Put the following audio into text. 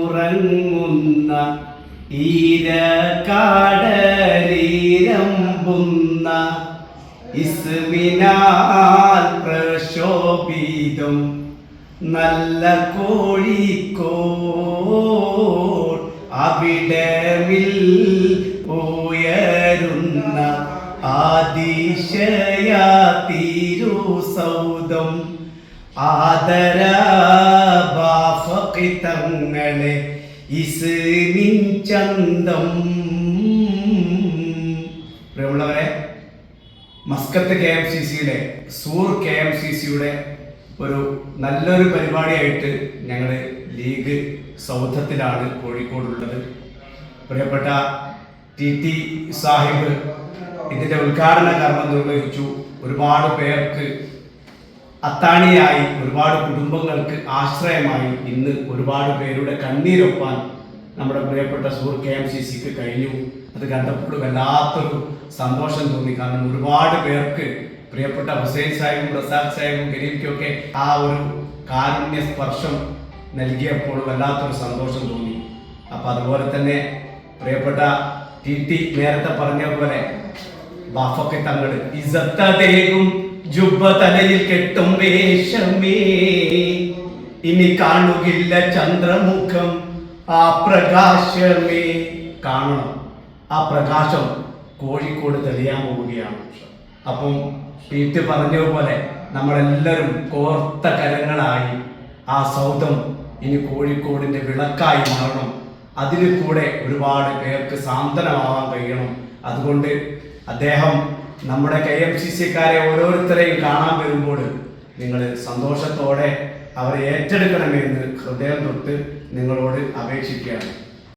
ഇതിഹാസമുറങ്ങുന്ന ഈരക്കാടലീരമ്പുന്ന ഇസ്മിനാൽ പ്രശോഭിതം നല്ല കോഴിക്കോട് അവിടമിൽ ഉയരുന്ന ആദിശയ തിരുസൗദം ആദര തങ്ങളെ ഇസ്മിൻ ചന്തം. പ്രിയമുള്ളവരെ മസ്കത്ത് കെ എം സി സിയുടെ സൂർ കെ എം സി സിയുടെ ഒരു നല്ലൊരു പരിപാടിയായിട്ട് ഞങ്ങൾ ലീഗ് സൗധത്തിലാണ് കോഴിക്കോടുള്ളത്. പ്രിയപ്പെട്ട ടി ടി സാഹിബ് ഇതിന്റെ ഉദ്ഘാടന കർമ്മം നിർവഹിച്ചു. ഒരുപാട് പേർക്ക് അത്താണിയായി ഒരുപാട് കുടുംബങ്ങൾക്ക് ആശ്രയമായി ഇന്ന് ഒരുപാട് പേരുടെ കണ്ണീരൊപ്പാൻ നമ്മുടെ പ്രിയപ്പെട്ട സുഹൃത്ത് കെ എം സി സിക്ക് കഴിഞ്ഞു. അത് കണ്ടപ്പോൾ വല്ലാത്തൊരു സന്തോഷം തോന്നി. കാരണം ഒരുപാട് പേർക്ക് പ്രിയപ്പെട്ട ഹുസൈൻ സാഹിബും പ്രസാദ് സാഹിബും ഗരീബിക്കും ഒക്കെ ആ ഒരു കാരുണ്യ സ്പർശം നൽകിയപ്പോൾ വല്ലാത്തൊരു സന്തോഷം തോന്നി. അപ്പൊ അതുപോലെ തന്നെ പ്രിയപ്പെട്ട ടി ടി നേരത്തെ പറഞ്ഞ പോലെ ബാഫൊക്കെ തങ്ങൾ ഇസത്തേകും ജുബ തലയിൽ കെട്ടും വേഷമേ. ഇനി കാണുകില്ല ചന്ദ്രമുഖം ആ പ്രകാശമേ. കാണണം. ആ പ്രകാശം കോഴിക്കോട് തെളിയാൻ പോവുകയാണ്. അപ്പം പീറ്റ് പറഞ്ഞതുപോലെ നമ്മളെല്ലാവരും കോർത്ത കരങ്ങളായി ആ സൗധം ഇനി കോഴിക്കോടിന്റെ വിളക്കായി മാറണം. അതിൽ കൂടെ ഒരുപാട് പേർക്ക് സാന്ത്വനമാവാൻ കഴിയണം. അതുകൊണ്ട് അദ്ദേഹം നമ്മുടെ കെ എം സി സിക്കാരെ ഓരോരുത്തരെയും കാണാൻ വരുമ്പോൾ നിങ്ങൾ സന്തോഷത്തോടെ അവരെ ഏറ്റെടുക്കണമെന്ന് ഹൃദയം തൊട്ട് നിങ്ങളോട് അപേക്ഷിക്കുകയാണ്.